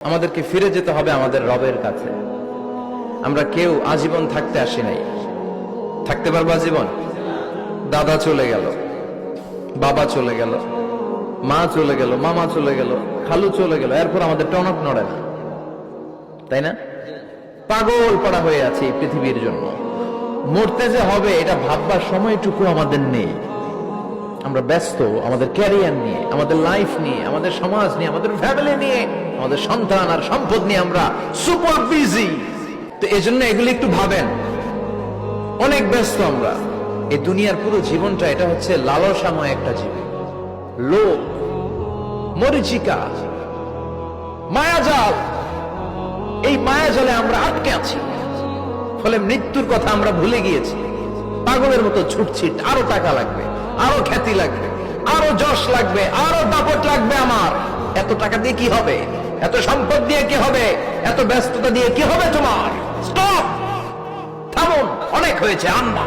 আমাদেরকে ফিরে যেতে হবে আমাদের রবের কাছে। আমরা কেউ আজীবন থাকতে আসি নাই। থাকতে পারব আজীবন? দাদা চলে গেল, বাবা চলে গেল, মা চলে গেল, মামা চলে গেল, খালু চলে গেল, এরপর আমাদের টনক নড়ে না। তাই না? পাগল পড়া হয়ে আছে পৃথিবীর জন্য। মরতে যে হবে, এটা ভাববার সময়টুকু আমাদের নেই। আমরা ব্যস্ত, আমাদের ক্যারিয়ার নিয়ে, আমাদের লাইফ নিয়ে, আমাদের সমাজ নিয়ে, আমাদের ফ্যামিলি নিয়ে, আমাদের সন্তান আর সম্পদ নিয়ে আমরা সুপার বিজি তো এই জন্য এগুলি একটু ভাবেন। অনেক ব্যস্ত আমরা। এই দুনিয়ার পুরো জীবনটা এটা হচ্ছে লালসাময় একটা জীবন। লোক মরিচিকা, মায়াজাল। এই মায়াজালে আমরা আটকে আছি। ফলে মৃত্যুর কথা আমরা ভুলে গিয়েছি। পাগলের মতো ছুটছি, আরও টাকা লাগবে। আরও খ্যাতি লাগবে, আরও যশ লাগবে, আরও দাপট লাগবে আমার। এত টাকা দিয়ে কি হবে? এত সম্পদ দিয়ে কি হবে? এত ব্যস্ততা দিয়ে কি হবে তোমার? স্টপ থামুন, অনেক হয়েছে আন্না